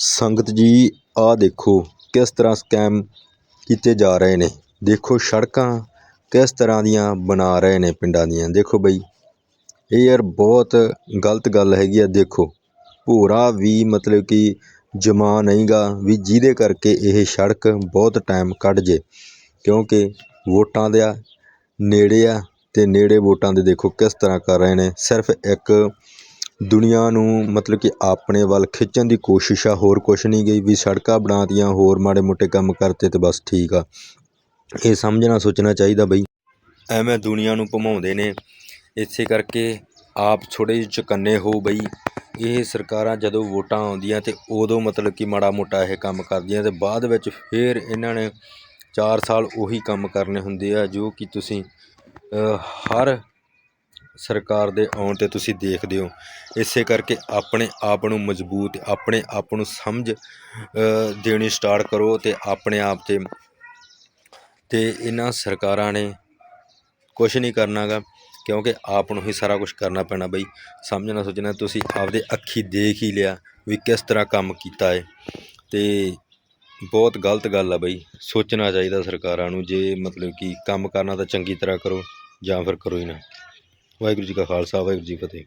ਸੰਗਤ ਜੀ, ਆਹ ਦੇਖੋ ਕਿਸ ਤਰ੍ਹਾਂ ਸਕੈਮ ਕੀਤੇ ਜਾ ਰਹੇ ਨੇ। ਦੇਖੋ ਸੜਕਾਂ ਕਿਸ ਤਰ੍ਹਾਂ ਦੀਆਂ ਬਣਾ ਰਹੇ ਨੇ ਪਿੰਡਾਂ ਦੀਆਂ। ਦੇਖੋ ਬਈ, ਇਹ ਯਾਰ ਬਹੁਤ ਗਲਤ ਗੱਲ ਹੈਗੀ ਆ, ਦੇਖੋ। ਭੋਰਾ ਵੀ ਮਤਲਬ ਕਿ ਜਮਾ ਨਹੀਂ ਗਾ ਵੀ ਜਿਹਦੇ ਕਰਕੇ ਇਹ ਸੜਕ ਬਹੁਤ ਟਾਈਮ ਕੱਢ ਜੇ। ਕਿਉਂਕਿ ਵੋਟਾਂ ਦਾ ਨੇੜੇ ਆ ਅਤੇ ਨੇੜੇ ਵੋਟਾਂ ਦੇ ਦੇਖੋ ਕਿਸ ਤਰ੍ਹਾਂ ਕਰ ਰਹੇ ਨੇ। ਸਿਰਫ ਇੱਕ ਦੁਨੀਆ ਨੂੰ ਮਤਲਬ ਕਿ ਆਪਣੇ ਵੱਲ ਖਿੱਚਣ ਦੀ ਕੋਸ਼ਿਸ਼ ਆ, ਹੋਰ ਕੁਛ ਨਹੀਂ ਗਈ, ਵੀ ਸੜਕਾਂ ਬਣਾ ਤੀਆਂ ਹੋਰ ਮਾੜੇ ਮੋਟੇ ਕੰਮ ਕਰਤੇ ਅਤੇ ਬਸ ਠੀਕ ਆ। ਇਹ ਸਮਝਣਾ, ਸੋਚਣਾ ਚਾਹੀਦਾ ਬਈ। ਐਵੇਂ ਦੁਨੀਆ ਨੂੰ ਭੁਮਾਉਂਦੇ ਨੇ। ਇਸੇ ਕਰਕੇ ਆਪ ਥੋੜ੍ਹੇ ਜਿਹੇ ਚੁਕੰਨੇ ਹੋ ਬਈ। ਇਹ ਸਰਕਾਰਾਂ ਜਦੋਂ ਵੋਟਾਂ ਆਉਂਦੀਆਂ ਅਤੇ ਉਦੋਂ ਮਤਲਬ ਕਿ ਮਾੜਾ ਮੋਟਾ ਇਹ ਕੰਮ ਕਰਦੀਆਂ ਅਤੇ ਬਾਅਦ ਵਿੱਚ ਫਿਰ ਇਹਨਾਂ ਨੇ ਚਾਰ ਸਾਲ ਉਹੀ ਕੰਮ ਕਰਨੇ ਹੁੰਦੇ ਆ, ਜੋ ਕਿ ਤੁਸੀਂ ਹਰ ਸਰਕਾਰ ਦੇ ਆਉਣ 'ਤੇ ਤੁਸੀਂ ਦੇਖਦੇ ਹੋ। ਇਸੇ ਕਰਕੇ ਆਪਣੇ ਆਪ ਨੂੰ ਮਜ਼ਬੂਤ, ਆਪਣੇ ਆਪ ਨੂੰ ਸਮਝ ਦੇਣੀ ਸਟਾਰਟ ਕਰੋ ਅਤੇ ਆਪਣੇ ਆਪ 'ਤੇ ਅਤੇ ਇਹਨਾਂ ਸਰਕਾਰਾਂ ਨੇ ਕੁਛ ਨਹੀਂ ਕਰਨਾ ਗਾ ਕਿਉਂਕਿ ਆਪ ਨੂੰ ਹੀ ਸਾਰਾ ਕੁਝ ਕਰਨਾ ਪੈਣਾ ਬਈ। ਸਮਝਣਾ ਸੋਚਣਾ ਤੁਸੀਂ ਆਪਦੇ ਅੱਖੀ ਦੇਖ ਹੀ ਲਿਆ ਵੀ ਕਿਸ ਤਰ੍ਹਾਂ ਕੰਮ ਕੀਤਾ ਹੈ ਅਤੇ ਬਹੁਤ ਗਲਤ ਗੱਲ ਆ ਬਈ, ਸੋਚਣਾ ਚਾਹੀਦਾ ਸਰਕਾਰਾਂ ਨੂੰ, ਜੇ ਮਤਲਬ ਕਿ ਕੰਮ ਕਰਨਾ ਤਾਂ ਚੰਗੀ ਤਰ੍ਹਾਂ ਕਰੋ ਜਾਂ ਫਿਰ ਕਰੋ ਹੀ ਨਾ। ਵਾਹਿਗੁਰੂ ਜੀ ਕਾ ਖਾਲਸਾ ਵਾਹਿਗੁਰੂ ਜੀ ਫਤਿਹ।